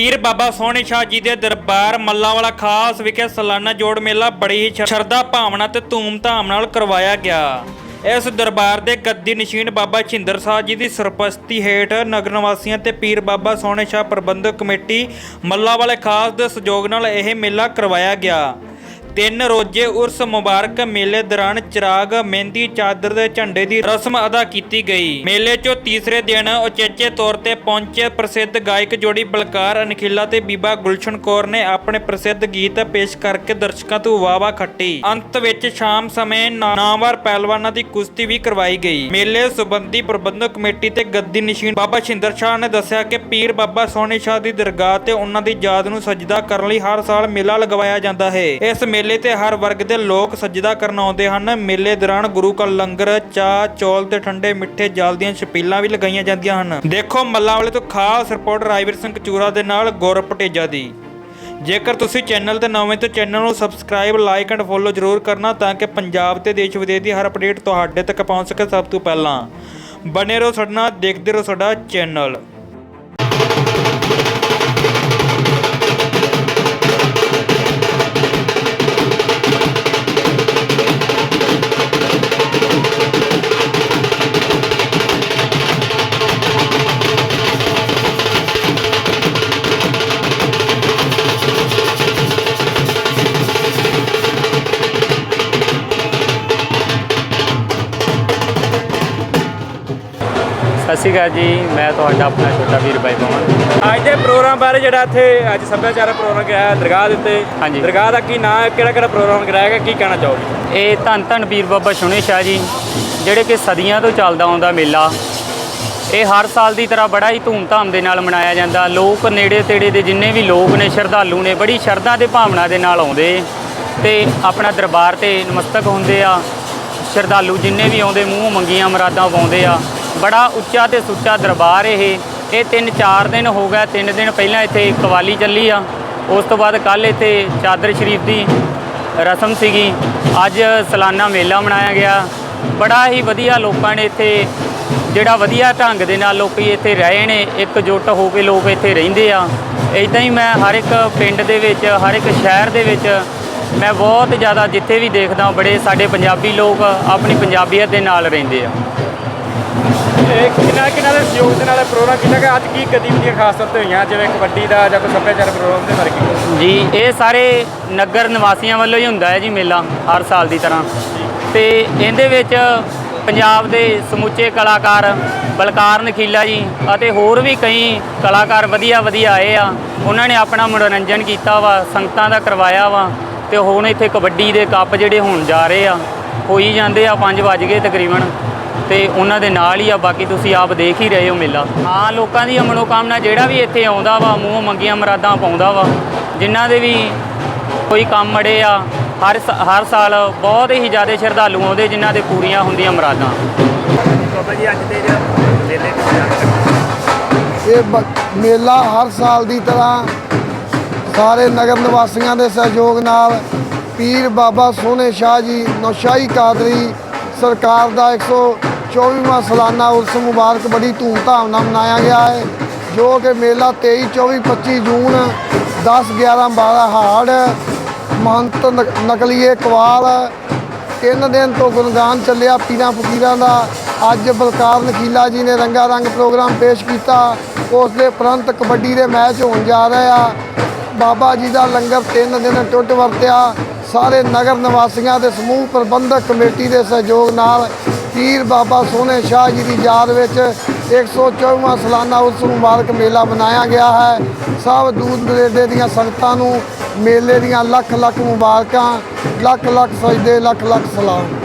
ਪੀਰ ਬਾਬਾ ਸੋਹਣੇ ਸ਼ਾਹ ਜੀ ਦੇ ਦਰਬਾਰ ਮੱਲਾਵਾਲਾ ਖਾਸ ਵਿਖੇ ਸਾਲਾਨਾ ਜੋੜ ਮੇਲਾ ਬੜੀ ਹੀ ਸ਼ਰਧਾ ਭਾਵਨਾ ਤੇ ਧੂਮ-ਧਾਮ ਨਾਲ ਕਰਵਾਇਆ ਗਿਆ। ਇਸ ਦਰਬਾਰ ਦੇ ਗੱਦੀ ਨਸ਼ੀਨ ਬਾਬਾ ਛਿੰਦਰ ਸਾਹਿਬ ਜੀ ਦੀ ਸਰਪ੍ਰਸਤੀ ਹੇਠ ਨਗਰ ਨਿਵਾਸੀਆਂ ਤੇ ਪੀਰ ਬਾਬਾ ਸੋਹਣੇ ਸ਼ਾਹ ਪ੍ਰਬੰਧਕ ਕਮੇਟੀ ਮੱਲਾਵਾਲੇ ਖਾਸ ਦੇ ਸਹਿਯੋਗ ਨਾਲ ਇਹ ਮੇਲਾ ਕਰਵਾਇਆ ਗਿਆ। ਤਿੰਨ ਰੋਜ਼ੇ ਉਰਸ ਮੁਬਾਰਕ ਮੇਲੇ ਦੌਰਾਨ ਚਿਰਾਗ, ਮਹਿੰਦੀ, ਚਾਦਰ ਦੇ ਝੰਡੇ ਦੀ ਰਸਮ ਅਦਾ ਕੀਤੀ ਗਈ। ਮੇਲੇ 'ਚੋਂ ਤੀਸਰੇ ਦਿਨ ਉਚੇਚੇ ਤੌਰ ਤੇ ਪਹੁੰਚੇ ਪ੍ਰਸਿੱਧ ਗਾਇਕ ਜੋੜੀ ਬਲਕਾਰ ਅਨਖਿਲਾ ਤੇ ਬੀਬਾ ਗੁਲਸ਼ਨ ਕੌਰ ਨੇ ਆਪਣੇ ਪ੍ਰਸਿੱਧ ਗੀਤ ਪੇਸ਼ ਕਰਕੇ ਦਰਸ਼ਕਾਂ ਤੋਂ ਵਾਵਾ ਖੱਟੀ। ਅੰਤ ਵਿੱਚ ਸ਼ਾਮ ਸਮੇਂ ਨਾ- ਨਾਮਵਰ ਪਹਿਲਵਾਨਾਂ ਦੀ ਕੁਸ਼ਤੀ ਵੀ ਕਰਵਾਈ ਗਈ। ਮੇਲੇ ਸਬੰਧੀ ਪ੍ਰਬੰਧਕ ਕਮੇਟੀ ਤੇ ਗੱਦੀ ਨਸ਼ੀਨ ਬਾਬਾ ਸ਼ਿੰਦਰ ਸ਼ਾਹ ਨੇ ਦੱਸਿਆ ਕਿ ਪੀਰ ਬਾਬਾ ਸੋਹਣੇ ਸ਼ਾਹ ਦੀ ਦਰਗਾਹ ਤੇ ਉਹਨਾਂ ਦੀ ਯਾਦ ਨੂੰ ਸਜਦਾ ਕਰਨ ਲਈ ਹਰ ਸਾਲ ਮੇਲਾ ਲਗਵਾਇਆ ਜਾਂਦਾ ਹੈ। ਇਸ ਮੇਲੇ ਤੇ ਹਰ ਵਰਗ ਦੇ ਲੋਕ ਸਜਦਾ ਕਰਨ ਆਉਂਦੇ ਹਨ। ਮੇਲੇ ਦੌਰਾਨ ਗੁਰੂ ਕਾ ਲੰਗਰ, ਚਾਹ, ਚੌਲ ਤੇ ਠੰਡੇ ਮਿੱਠੇ ਜਲ ਦੀਆਂ ਛਪੀਲਾਂ ਵੀ ਲਗਾਈਆਂ ਜਾਂਦੀਆਂ ਹਨ। ਦੇਖੋ ਮੱਲਾਂ ਵਾਲੇ ਤੋਂ ਖਾਸ ਰਿਪੋਰਟ ਰਾਜਵੀਰ ਸਿੰਘ ਕਚੂਰਾ ਦੇ ਨਾਲ ਗੌਰਵ ਪਟੇਜਾ ਦੀ। ਜੇਕਰ ਤੁਸੀਂ ਚੈਨਲ ਤੇ ਨਵੇਂ ਤਾਂ ਚੈਨਲ ਨੂੰ ਸਬਸਕ੍ਰਾਈਬ, ਲਾਈਕ ਐਂਡ ਫੋਲੋ ਜ਼ਰੂਰ ਕਰਨਾ ਤਾਂ ਕਿ ਪੰਜਾਬ ਤੇ ਦੇਸ਼ ਵਿਦੇਸ਼ ਦੀ ਹਰ ਅਪਡੇਟ ਤੁਹਾਡੇ ਤੱਕ ਪਹੁੰਚ ਸਕੇ ਸਭ ਤੋਂ ਪਹਿਲਾਂ। ਬਨੇ ਰਹੋ ਸਾਡੇ ਨਾਲ, ਦੇਖਦੇ ਰਹੋ ਸਾਡਾ ਚੈਨਲ। ਸਤਿ ਸ਼੍ਰੀ ਅਕਾਲ ਜੀ ਮੈਂ ਤੁਹਾਡਾ ਆਪਣਾ ਛੋਟਾ ਵੀਰ ਬਾਈ ਪਵਨ ਅੱਜ ਦੇ ਪ੍ਰੋਗਰਾਮ ਬਾਰੇ ਜਿਹੜਾ ਇੱਥੇ ਅੱਜ ਸੱਭਿਆਚਾਰਕ ਪ੍ਰੋਗਰਾਮ ਕਰਾਇਆ ਦਰਗਾਹ ਦੇ ਉੱਤੇ। ਹਾਂਜੀ। ਦਰਗਾਹ ਦਾ ਕੀ ਨਾਮ ਹੈ ਕਿਹੜਾ ਕਿਹੜਾ ਪ੍ਰੋਗਰਾਮ ਕਰਾਇਆ ਗਿਆ ਕੀ ਕਹਿਣਾ ਚਾਹੋਗੇ? ਇਹ ਧੰਨ ਧੰਨ ਪੀਰ ਬਾਬਾ ਸੁਣੇ ਸ਼ਾਹ ਜੀ ਜਿਹੜੇ ਕਿ ਸਦੀਆਂ ਤੋਂ ਚੱਲਦਾ ਆਉਂਦਾ ਮੇਲਾ। ਇਹ ਹਰ ਸਾਲ ਦੀ ਤਰ੍ਹਾਂ ਬੜਾ ਹੀ ਧੂਮਧਾਮ ਦੇ ਨਾਲ ਮਨਾਇਆ ਜਾਂਦਾ। ਲੋਕ ਨੇੜੇ ਤੇੜੇ ਦੇ ਜਿੰਨੇ ਵੀ ਲੋਕ ਨੇ ਸ਼ਰਧਾਲੂ ਨੇ ਬੜੀ ਸ਼ਰਧਾ ਤੇ ਭਾਵਨਾ ਦੇ ਨਾਲ ਆਉਂਦੇ। ਤੇ ਆਪਣਾ ਦਰਬਾਰ ਤੇ ਨਮਸਤਕ ਹੁੰਦੇ ਆ। ਸ਼ਰਧਾਲੂ ਜਿੰਨੇ ਵੀ ਆਉਂਦੇ ਮੂੰਹ ਮੰਗੀਆਂ ਮੁਰਾਦਾਂ ਪਾਉਂਦੇ ਆ। ਬੜਾ ਉੱਚਾ ਤੇ ਸੁੱਚਾ ਦਰਬਾਰ ਇਹ। ਇਹ ਤਿੰਨ ਚਾਰ ਦਿਨ ਹੋ ਗਿਆ ਤਿੰਨ ਦਿਨ ਪਹਿਲਾਂ ਇੱਥੇ ਕਵਾਲੀ ਚੱਲੀ ਆ। ਉਸ ਤੋਂ ਬਾਅਦ ਕੱਲ ਇੱਥੇ ਚਾਦਰ ਸ਼ਰੀਫ ਦੀ ਰਸਮ ਸੀਗੀ। ਅੱਜ ਸਾਲਾਨਾ ਮੇਲਾ ਮਨਾਇਆ ਗਿਆ। ਬੜਾ ਹੀ ਵਧੀਆ ਲੋਕਾਂ ਨੇ ਇੱਥੇ, ਜਿਹੜਾ ਵਧੀਆ ਢੰਗ ਦੇ ਨਾਲ ਲੋਕੀ ਇੱਥੇ ਰਹੇ ਨੇ, ਇਕਜੁੱਟ ਹੋ ਕੇ ਲੋਕ ਇੱਥੇ ਰਹਿੰਦੇ ਆ। ਇਦਾਂ ਹੀ ਮੈਂ ਹਰ ਇੱਕ ਪਿੰਡ ਦੇ ਵਿੱਚ, ਹਰ ਇੱਕ ਸ਼ਹਿਰ ਦੇ ਵਿੱਚ ਮੈਂ ਬਹੁਤ ਜ਼ਿਆਦਾ ਜਿੱਥੇ ਵੀ ਦੇਖਦਾ, ਬੜੇ ਸਾਡੇ ਪੰਜਾਬੀ ਲੋਕ ਆਪਣੀ ਪੰਜਾਬੀਅਤ ਦੇ ਨਾਲ ਰਹਿੰਦੇ ਆ। ਕਿੰਨਾ ਕਿੰਨਾ ਦੇ ਸਹਿਯੋਗ ਦੇ ਨਾਲ ਇਹ ਪ੍ਰੋਗਰਾਮ ਕੀਤਾ ਗਿਆ? ਅੱਜ ਕੀ ਗਤੀਵਿਧੀਆਂ ਖਾਸ ਤੌਰ ਤੇ ਹੋਈਆਂ? ਜਿਵੇਂ ਕਬੱਡੀ ਦਾ ਜਾਂ ਕੋਈ ਸੱਭਿਆਚਾਰਕ ਪ੍ਰੋਗਰਾਮ ਦੇ ਬਾਰੇ ਕੀ ਜੀ, ਇਹ ਸਾਰੇ ਨਗਰ ਨਿਵਾਸੀਆਂ ਵੱਲੋਂ ਹੀ ਹੁੰਦਾ ਹੈ ਜੀ ਮੇਲਾ, ਹਰ ਸਾਲ ਦੀ ਤਰ੍ਹਾਂ। ਤੇ ਇਹਦੇ ਵਿੱਚ ਪੰਜਾਬ ਦੇ ਸਮੁੱਚੇ ਕਲਾਕਾਰ ਬਲਕਾਰ ਨਖੀਲਾ ਜੀ ਅਤੇ ਹੋਰ ਵੀ ਕਈ ਕਲਾਕਾਰ ਵਧੀਆ ਵਧੀਆ ਆਏ ਆ। ਉਹਨਾਂ ਨੇ ਆਪਣਾ ਮਨੋਰੰਜਨ ਕੀਤਾ ਵਾ, ਸੰਗਤਾਂ ਦਾ ਕਰਵਾਇਆ ਵਾ ਤੇ ਹੁਣ ਇੱਥੇ ਕਬੱਡੀ ਦੇ ਕੱਪ ਜਿਹੜੇ ਹੋਣ ਜਾ ਰਹੇ ਆ, ਹੋਈ ਜਾਂਦੇ ਆ 5 ਵਜ ਗਏ ਤਕਰੀਬਨ। ਤੇ ਉਹਨਾਂ ਦੇ ਨਾਲ ਹੀ ਆ ਬਾਕੀ ਤੁਸੀਂ ਆਪ ਦੇਖ ਹੀ ਰਹੇ ਹੋ ਮੇਲਾ। ਹਾਂ ਲੋਕਾਂ ਦੀ ਮਨੋਕਾਮਨਾ ਜਿਹੜਾ ਵੀ ਇੱਥੇ ਆਉਂਦਾ ਵਾ ਮੂੰਹ ਮੰਗੀਆਂ ਮਰਾਦਾਂ ਪਾਉਂਦਾ ਵਾ ਜਿਨ੍ਹਾਂ ਦੇ ਵੀ ਕੋਈ ਕੰਮ ਅੜੇ ਆ ਹਰ ਸ- ਹਰ ਸਾਲ ਬਹੁਤ ਹੀ ਜ਼ਿਆਦਾ ਸ਼ਰਧਾਲੂ ਆਉਂਦੇ ਜਿਨ੍ਹਾਂ ਦੇ ਪੂਰੀਆਂ ਹੁੰਦੀਆਂ ਮੁਰਾਦਾਂ। ਬਾਬਾ ਜੀ ਅੱਜ ਦੇ ਮੇਲੇ ਇਹ ਮੇਲਾ ਹਰ ਸਾਲ ਦੀ ਤਰ੍ਹਾਂ ਸਾਰੇ ਨਗਰ ਨਿਵਾਸੀਆਂ ਦੇ ਸਹਿਯੋਗ ਨਾਲ ਪੀਰ ਬਾਬਾ ਸੋਹਣੇ ਸ਼ਾਹ ਜੀ ਨੌਸ਼ਾਹੀ ਕਾਦਰੀ ਸਰਕਾਰ ਦਾ 124ਵਾਂ ਸਾਲਾਨਾ ਉਰਸ ਮੁਬਾਰਕ ਬੜੀ ਧੂਮਧਾਮ ਨਾਲ ਮਨਾਇਆ ਗਿਆ ਹੈ, ਜੋ ਕਿ ਮੇਲਾ 23 24 25 ਜੂਨ 10 11 12 ਹਾੜ, ਮਹੰਤ ਨਕ- ਨਕਲੀਏ ਕਵਾਲ, ਤਿੰਨ ਦਿਨ ਤੋਂ ਗੁਣਗਾਨ ਚੱਲਿਆ ਪੀਰਾਂ ਫਕੀਰਾਂ ਦਾ। ਅੱਜ ਬਲਕਾਰ ਨਖੀਲਾ ਜੀ ਨੇ ਰੰਗਾ ਰੰਗ ਪ੍ਰੋਗਰਾਮ ਪੇਸ਼ ਕੀਤਾ। ਉਸ ਦੇ ਉਪਰੰਤ ਕਬੱਡੀ ਦੇ ਮੈਚ ਹੋਣ ਜਾ ਰਹੇ ਆ। ਬਾਬਾ ਜੀ ਦਾ ਲੰਗਰ ਤਿੰਨ ਦਿਨ ਟੁੱਟ ਵਰਤਿਆ। ਸਾਰੇ ਨਗਰ ਨਿਵਾਸੀਆਂ ਦੇ ਸਮੂਹ ਪ੍ਰਬੰਧਕ ਕਮੇਟੀ ਦੇ ਸਹਿਯੋਗ ਨਾਲ ਪੀਰ ਬਾਬਾ ਸੋਹਣੇ ਸ਼ਾਹ ਜੀ ਦੀ ਯਾਦ ਵਿੱਚ 124ਵਾਂ ਸਾਲਾਨਾ ਉਸ ਮੁਬਾਰਕ ਮੇਲਾ ਮਨਾਇਆ ਗਿਆ ਹੈ। ਸਭ ਦੂਰ ਦਰੇਡੇ ਦੀਆਂ ਸੰਗਤਾਂ ਨੂੰ ਮੇਲੇ ਦੀਆਂ ਲੱਖ ਲੱਖ ਮੁਬਾਰਕਾਂ ਲੱਖ ਲੱਖ ਸਜਦੇ ਲੱਖ ਲੱਖ ਸਲਾਮ।